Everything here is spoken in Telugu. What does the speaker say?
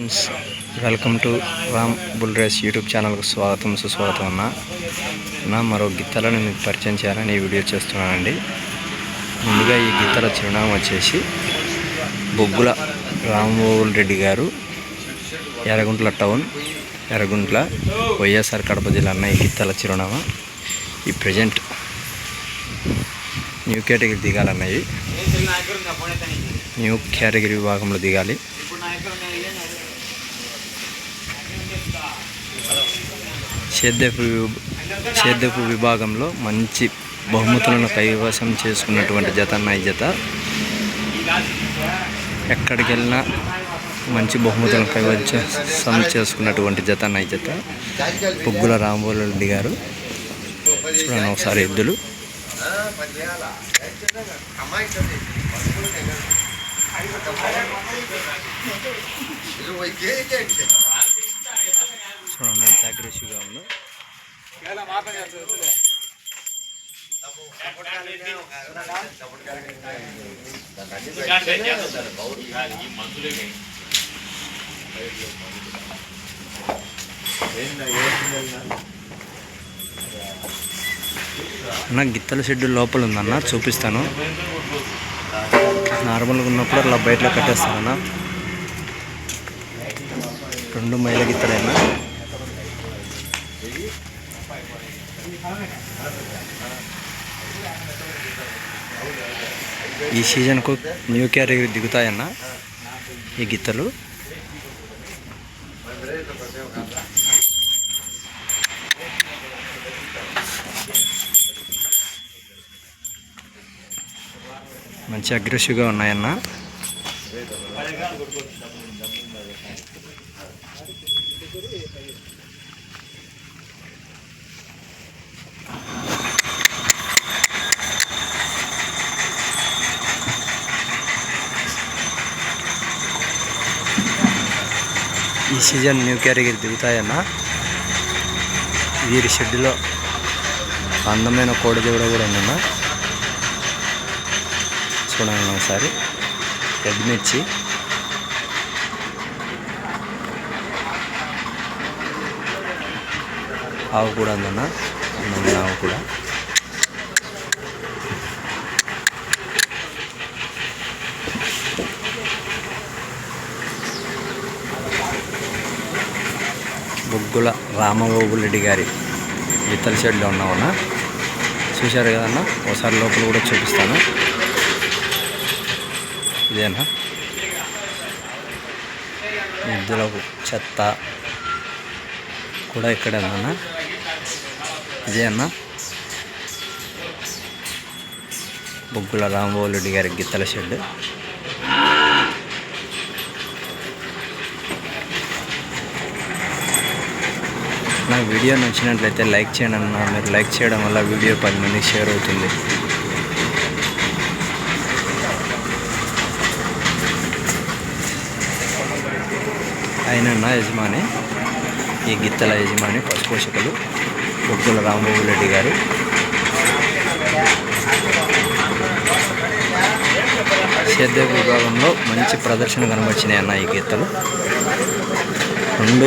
Friends welcome to Ram bull race YouTube ఛానల్కు స్వాగతం సుస్వాగతం అన్న. నా మరో గిత్తలను మీకు పరిచయం చేయాలని ఈ వీడియో చేస్తున్నానండి. ముందుగా ఈ గిత్తల చిరునామా వచ్చేసి బొగ్గుల రామ్మోహన్ రెడ్డి గారు ఎర్రగుంట్ల టౌన్ ఎర్రగుంట్ల వైఎస్ఆర్ కడప జిల్లా అన్న ఈ గిత్తల చిరునామా. ఈ ప్రజెంట్ న్యూ కేటగిరీ దిగాలన్నాయి న్యూ కేటగిరీ విభాగంలో దిగాలి. సేద్యపు విభ- సేద్యపు విభాగంలో మంచి బహుమతులను కైవసం చేసుకున్నటువంటి జత అన్న ఈ జత ఎక్కడికి వెళ్ళినా మంచి బహుమతులను కైవసం చేసుకున్నటువంటి జత అన్న ఈ జత పుగ్గుల రాంబోలు రెడ్డి గారు. చూడండి ఒకసారి ఎద్దులు. చూడండి ఎంత అగ్రెసివ్గా ఉందో. అన్న గిత్తల షెడ్ లోపల ఉందన్న చూపిస్తాను. నార్మల్గా ఉన్నప్పుడు అలా బయటలో కట్టేస్తానన్న. రెండు మైల గిత్తలైనా ఈ సీజన్కు న్యూ క్యారీ దిగుతాయన్న ఈ గిత్తలు. మంచి అగ్రెసివ్గా ఉన్నాయన్న. ఈ సీజన్ న్యూ కేటగిరీ దిగుతాయన్న. వీరి షెడ్డులో అందమైన కోడిదూడ కూడా ఉందన్న. చూడండి ఒకసారి. రెడ్ మిర్చి. ఆవు కూడా ఉందన్న ఆవు కూడా. బొగ్గుల రామబాబు రెడ్డి గారి ఇతల షెడ్లో ఉన్నామన్న చూశారు కదన్న ఒకసారి లోపల కూడా చూపిస్తాను. ఇదేనా? ఇందులో చెత్త కూడా ఇక్కడే ఉందన్న. ఇదే అన్న. బొగ్గుల రామబాబు రెడ్డి గారి గిత్తల షెడ్ నా వీడియో నచ్చినట్లయితే లైక్ చేయండి అన్న. మీరు లైక్ చేయడం వల్ల వీడియో పది మందికి షేర్ అవుతుంది. ఆయన నా యజమాని ఈ గిత్తల యజమాని పశుపోషకులు బొగ్గుల రాంబాబు రెడ్డి గారు. సేద్య విభాగంలో మంచి ప్రదర్శన కనబరిచినాయి అన్న ఈ గీతలు. రెండు